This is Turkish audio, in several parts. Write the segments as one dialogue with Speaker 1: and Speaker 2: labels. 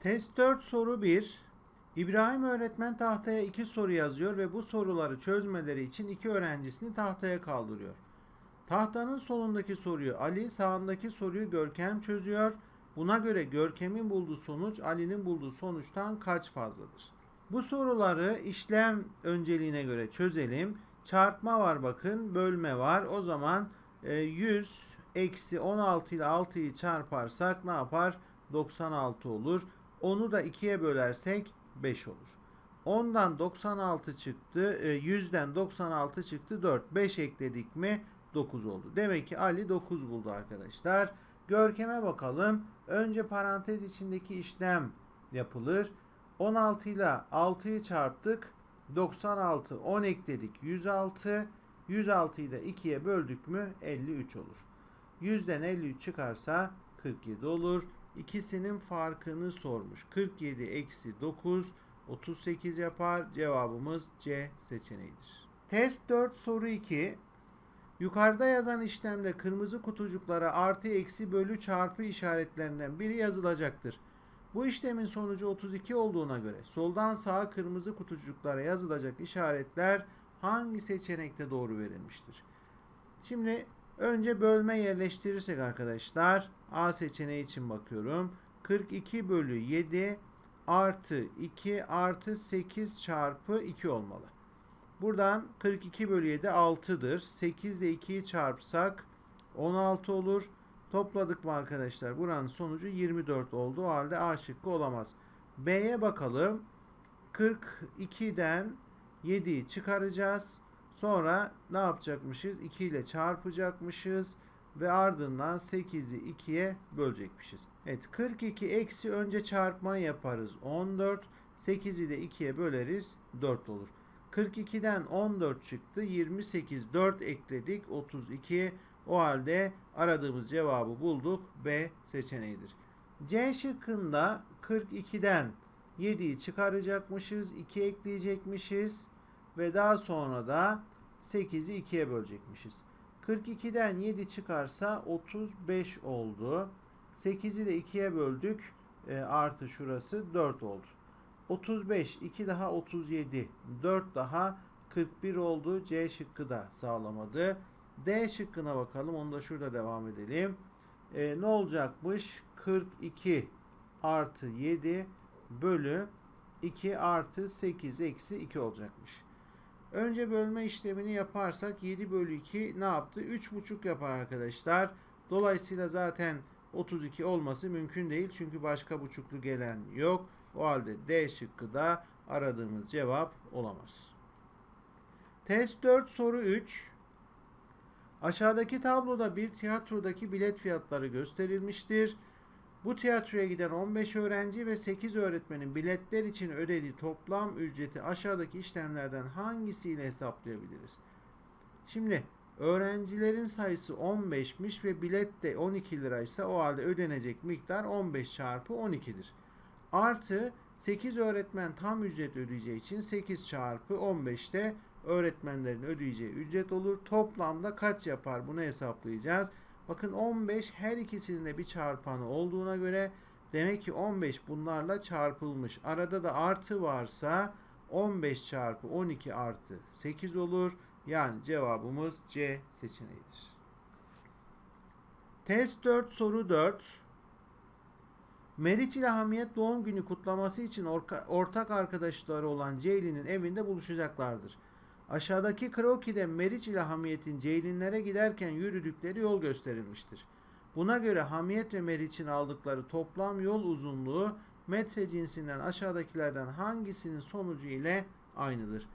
Speaker 1: Test 4 soru 1. İbrahim öğretmen tahtaya iki soru yazıyor ve bu soruları çözmeleri için iki öğrencisini tahtaya kaldırıyor. Tahtanın solundaki soruyu Ali, sağındaki soruyu Görkem çözüyor. Buna göre Görkem'in bulduğu sonuç Ali'nin bulduğu sonuçtan kaç fazladır? Bu soruları işlem önceliğine göre çözelim. Çarpma var bakın, bölme var. O zaman e, 100 eksi 16 ile 6'yı çarparsak ne yapar? 96 olur. Onu da 2'ye bölersek 5 olur. 10'dan 96 çıktı. e, 100'den 96 çıktı. 4. 5 ekledik mi 9 oldu. Demek ki Ali 9 buldu arkadaşlar. Görkem'e bakalım. Önce parantez içindeki işlem yapılır. 16 ile 6'yı çarptık. 96. 10 ekledik. 106. 106'yı da 2'ye böldük mü 53 olur. 100'den 53 çıkarsa 47 olur. İkisinin farkını sormuş. 47 eksi 9 38 yapar. Cevabımız C seçeneğidir. Test 4 soru 2. Yukarıda yazan işlemde kırmızı kutucuklara artı eksi bölü çarpı işaretlerinden biri yazılacaktır. Bu işlemin sonucu 32 olduğuna göre soldan sağa kırmızı kutucuklara yazılacak işaretler hangi seçenekte doğru verilmiştir? Şimdi önce bölme yerleştirirsek arkadaşlar A seçeneği için bakıyorum. 42 bölü 7 artı 2 artı 8 çarpı 2 olmalı. Buradan 42 bölü 7 6'dır. 8 ile 2'yi çarpsak 16 olur. Topladık mı arkadaşlar? Buranın sonucu 24 oldu. O halde A şıkkı olamaz. B'ye bakalım. 42'den 7'yi çıkaracağız. Sonra ne yapacakmışız? 2 ile çarpacakmışız. Ve ardından 8'i 2'ye bölecekmişiz. Evet 42 eksi önce çarpma yaparız. 14. 8'i de 2'ye böleriz. 4 olur. 42'den 14 çıktı. 28 4 ekledik. 32. O halde aradığımız cevabı bulduk. B seçeneğidir. C şıkkında 42'den 7'yi çıkaracakmışız. 2 ekleyecekmişiz. Ve daha sonra da 8'i 2'ye bölecekmişiz. 42'den 7 çıkarsa 35 oldu. 8'i de 2'ye böldük. E, artı şurası 4 oldu. 35, 2 daha 37, 4 daha 41 oldu. C şıkkı da sağlamadı. D şıkkına bakalım. Onu da şurada devam edelim. E, ne olacakmış? 42 artı 7 bölü 2 artı 8 eksi 2 olacakmış. Önce bölme işlemini yaparsak 7 bölü 2 ne yaptı? 3,5 yapar arkadaşlar. Dolayısıyla zaten 32 olması mümkün değil. Çünkü başka buçuklu gelen yok. O halde D şıkkı da aradığımız cevap olamaz. Test 4 soru 3. Aşağıdaki tabloda bir tiyatrodaki bilet fiyatları gösterilmiştir. Bu tiyatroya giden 15 öğrenci ve 8 öğretmenin biletler için ödediği toplam ücreti aşağıdaki işlemlerden hangisiyle hesaplayabiliriz? Şimdi öğrencilerin sayısı 15'miş ve bilet de 12 liraysa o halde ödenecek miktar 15 çarpı 12'dir. Artı 8 öğretmen tam ücret ödeyeceği için 8 çarpı 15'te öğretmenlerin ödeyeceği ücret olur. Toplamda kaç yapar bunu hesaplayacağız. Bakın 15 her ikisinin de bir çarpanı olduğuna göre demek ki 15 bunlarla çarpılmış. Arada da artı varsa 15 çarpı 12 artı 8 olur. Yani cevabımız C seçeneğidir. Test 4 soru 4. Meriç ile Hamiyet doğum günü kutlaması için orka- ortak arkadaşları olan Ceylin'in evinde buluşacaklardır. Aşağıdaki krokide Meriç ile Hamiyet'in Ceylinlere giderken yürüdükleri yol gösterilmiştir. Buna göre Hamiyet ve Meriç'in aldıkları toplam yol uzunluğu metre cinsinden aşağıdakilerden hangisinin sonucu ile aynıdır?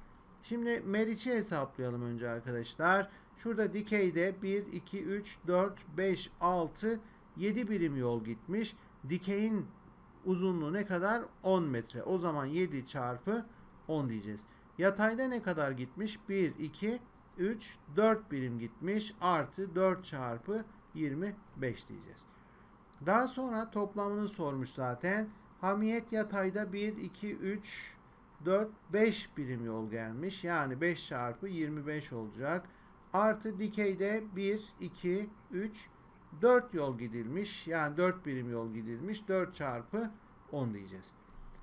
Speaker 1: Şimdi Meriç'i hesaplayalım önce arkadaşlar. Şurada dikeyde 1, 2, 3, 4, 5, 6, 7 birim yol gitmiş. Dikeyin uzunluğu ne kadar? 10 metre. O zaman 7 çarpı 10 diyeceğiz. Yatayda ne kadar gitmiş? 1, 2, 3, 4 birim gitmiş. Artı 4 çarpı 25 diyeceğiz. Daha sonra toplamını sormuş zaten. Hamiyet yatayda 1, 2, 3, 4, 5 birim yol gelmiş. Yani 5 çarpı 25 olacak. Artı dikeyde 1, 2, 3, 4 yol gidilmiş. Yani 4 birim yol gidilmiş. 4 çarpı 10 diyeceğiz.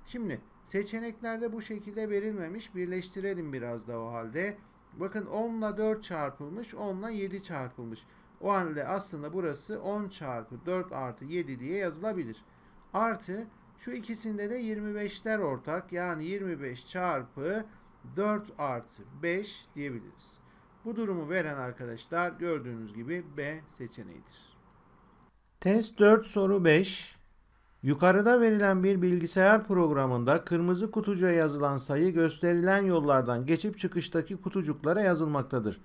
Speaker 1: Şimdi seçeneklerde bu şekilde verilmemiş. Birleştirelim biraz da o halde. Bakın 10 ile 4 çarpılmış, 10 ile 7 çarpılmış. O halde aslında burası 10 çarpı 4 artı 7 diye yazılabilir. Artı şu ikisinde de 25'ler ortak. Yani 25 çarpı 4 artı 5 diyebiliriz. Bu durumu veren arkadaşlar gördüğünüz gibi B seçeneğidir. Test 4 soru 5. Yukarıda verilen bir bilgisayar programında kırmızı kutucuğa yazılan sayı gösterilen yollardan geçip çıkıştaki kutucuklara yazılmaktadır.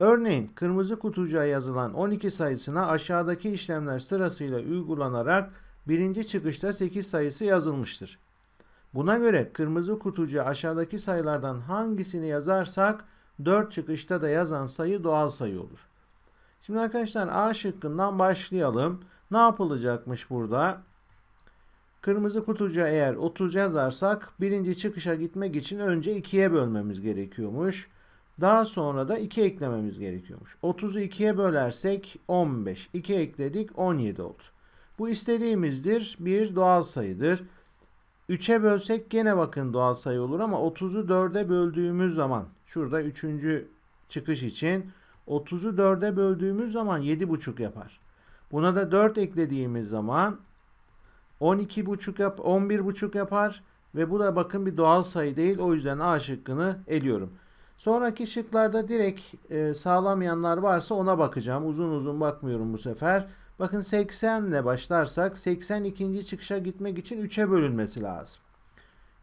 Speaker 1: Örneğin kırmızı kutucuğa yazılan 12 sayısına aşağıdaki işlemler sırasıyla uygulanarak birinci çıkışta 8 sayısı yazılmıştır. Buna göre kırmızı kutucuğa aşağıdaki sayılardan hangisini yazarsak 4 çıkışta da yazan sayı doğal sayı olur. Şimdi arkadaşlar A şıkkından başlayalım. Ne yapılacakmış burada? Kırmızı kutucuğa eğer 30 yazarsak birinci çıkışa gitmek için önce 2'ye bölmemiz gerekiyormuş. Daha sonra da 2 eklememiz gerekiyormuş. 30'u 2'ye bölersek 15. 2 ekledik 17 oldu. Bu istediğimizdir. Bir doğal sayıdır. 3'e bölsek gene bakın doğal sayı olur ama 30'u 4'e böldüğümüz zaman şurada 3. çıkış için 30'u 4'e böldüğümüz zaman 7,5 yapar. Buna da 4 eklediğimiz zaman 12,5 yap 11,5 yapar ve bu da bakın bir doğal sayı değil. O yüzden A şıkkını eliyorum. Sonraki şıklarda direkt e, sağlamayanlar varsa ona bakacağım. Uzun uzun bakmıyorum bu sefer. Bakın 80 ile başlarsak 82. çıkışa gitmek için 3'e bölünmesi lazım.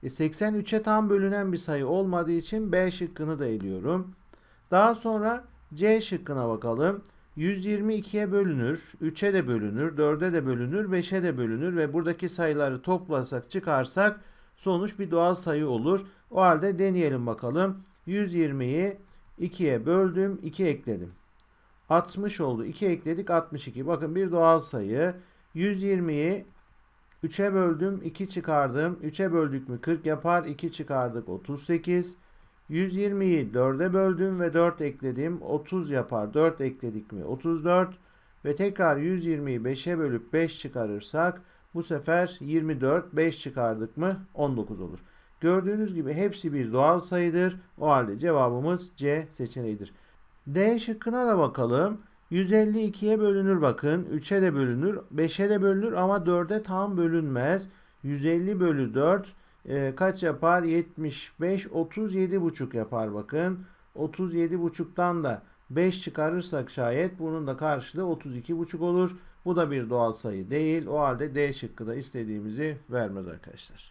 Speaker 1: E 83'e tam bölünen bir sayı olmadığı için B şıkkını da eliyorum. Daha sonra C şıkkına bakalım. 122'ye bölünür, 3'e de bölünür, 4'e de bölünür, 5'e de bölünür ve buradaki sayıları toplasak çıkarsak sonuç bir doğal sayı olur. O halde deneyelim bakalım. 120'yi 2'ye böldüm, 2 ekledim. 60 oldu. 2 ekledik 62. Bakın bir doğal sayı. 120'yi 3'e böldüm, 2 çıkardım. 3'e böldük mü 40 yapar. 2 çıkardık 38. 120'yi 4'e böldüm ve 4 ekledim. 30 yapar. 4 ekledik mi 34. Ve tekrar 120'yi 5'e bölüp 5 çıkarırsak bu sefer 24 5 çıkardık mı 19 olur. Gördüğünüz gibi hepsi bir doğal sayıdır. O halde cevabımız C seçeneğidir. D şıkkına da bakalım. 152'ye bölünür bakın. 3'e de bölünür. 5'e de bölünür ama 4'e tam bölünmez. 150 bölü 4 e, kaç yapar? 75, 37 buçuk yapar bakın. 37 buçuktan da 5 çıkarırsak şayet bunun da karşılığı 32 buçuk olur. Bu da bir doğal sayı değil. O halde D şıkkı da istediğimizi vermez arkadaşlar.